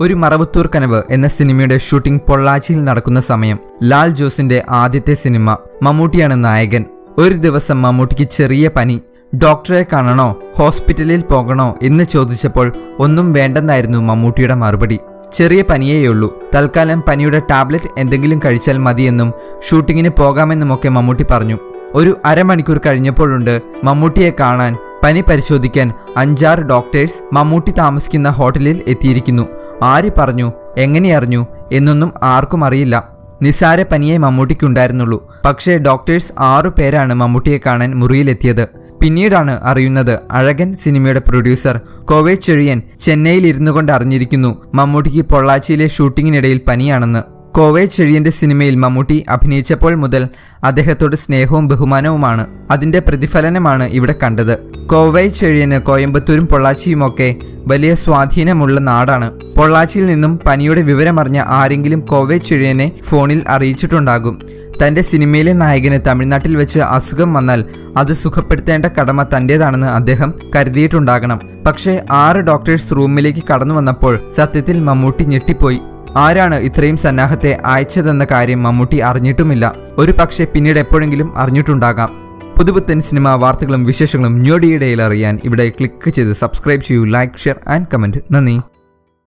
ഒരു മറവത്തൂർ കനവ് എന്ന സിനിമയുടെ ഷൂട്ടിംഗ് പൊള്ളാച്ചിയിൽ നടക്കുന്ന സമയം ലാൽ ജോസിന്റെ ആദ്യത്തെ സിനിമ മമ്മൂട്ടിയാണ് നായകൻ. ഒരു ദിവസം മമ്മൂട്ടിക്ക് ചെറിയ പനി ഡോക്ടറെ കാണണോ ഹോസ്പിറ്റലിൽ പോകണോ എന്ന് ചോദിച്ചപ്പോൾ ഒന്നും വേണ്ടെന്നായിരുന്നു മമ്മൂട്ടിയുടെ മറുപടി. ചെറിയ പനിയേയുള്ളൂ. തൽക്കാലം പനിയുടെ ടാബ്ലറ്റ് എന്തെങ്കിലും കഴിച്ചാൽ മതിയെന്നും ഷൂട്ടിങ്ങിന് പോകാമെന്നുമൊക്കെ മമ്മൂട്ടി പറഞ്ഞു. ഒരു അരമണിക്കൂർ കഴിഞ്ഞപ്പോഴുണ്ട് മമ്മൂട്ടിയെ കാണാൻ പനി പരിശോധിക്കാൻ അഞ്ചാറ് ഡോക്ടേഴ്സ് മമ്മൂട്ടി താമസിക്കുന്ന ഹോട്ടലിൽ എത്തിയിരിക്കുന്നു. ആര് പറഞ്ഞു എങ്ങനെ അറിഞ്ഞു എന്നൊന്നും ആർക്കും അറിയില്ല. നിസാര പനിയെ മമ്മൂട്ടിക്കുണ്ടായിരുന്നുള്ളൂ. പക്ഷേ ഡോക്ടേഴ്സ് ആറു പേരാണ് മമ്മൂട്ടിയെ കാണാൻ മുറിയിലെത്തിയത്. പിന്നീടാണ് അറിയുന്നത് അഴകൻ സിനിമയുടെ പ്രൊഡ്യൂസർ കോവേ ചെഴിയൻ ചെന്നൈയിൽ ഇരുന്നു കൊണ്ട് അറിഞ്ഞിരിക്കുന്നു മമ്മൂട്ടിക്ക് പൊള്ളാച്ചിയിലെ ഷൂട്ടിങ്ങിനിടയിൽ പനിയാണെന്ന്. കോവേ ചെഴിയന്റെ സിനിമയിൽ മമ്മൂട്ടി അഭിനയിച്ചപ്പോൾ മുതൽ അദ്ദേഹത്തോട് സ്നേഹവും ബഹുമാനവുമാണ്. അതിന്റെ പ്രതിഫലനമാണ് ഇവിടെ കണ്ടത്. കോവൈ ചെഴിയന് കോയമ്പത്തൂരും പൊള്ളാച്ചിയുമൊക്കെ വലിയ സ്വാധീനമുള്ള നാടാണ്. പൊള്ളാച്ചിയിൽ നിന്നും പനിയുടെ വിവരമറിഞ്ഞ ആരെങ്കിലും കോവൈ ചെഴിയനെ ഫോണിൽ അറിയിച്ചിട്ടുണ്ടാകും. തന്റെ സിനിമയിലെ നായകന് തമിഴ്നാട്ടിൽ വെച്ച് അസുഖം വന്നാൽ അത് സുഖപ്പെടുത്തേണ്ട കടമ തന്റേതാണെന്ന് അദ്ദേഹം കരുതിയിട്ടുണ്ടാകണം. പക്ഷേ ആറ് ഡോക്ടേഴ്സ് റൂമിലേക്ക് കടന്നു വന്നപ്പോൾ സത്യത്തിൽ മമ്മൂട്ടി ഞെട്ടിപ്പോയി. ആരാണ് ഇത്രയും സന്നാഹത്തെ അയച്ചതെന്ന കാര്യം മമ്മൂട്ടി അറിഞ്ഞിട്ടുമില്ല. ഒരു പക്ഷേ പിന്നീട് എപ്പോഴെങ്കിലും അറിഞ്ഞിട്ടുണ്ടാകാം. പുതുപുത്തൻ സിനിമ വാർത്തകളും വിശേഷങ്ങളും ഞൊടിയിടയിൽ അറിയാൻ ഇവിടെ ക്ലിക്ക് ചെയ്ത് സബ്സ്ക്രൈബ് ചെയ്യൂ ലൈക്ക് ഷെയർ ആൻഡ് കമന്റ് നന്ദി.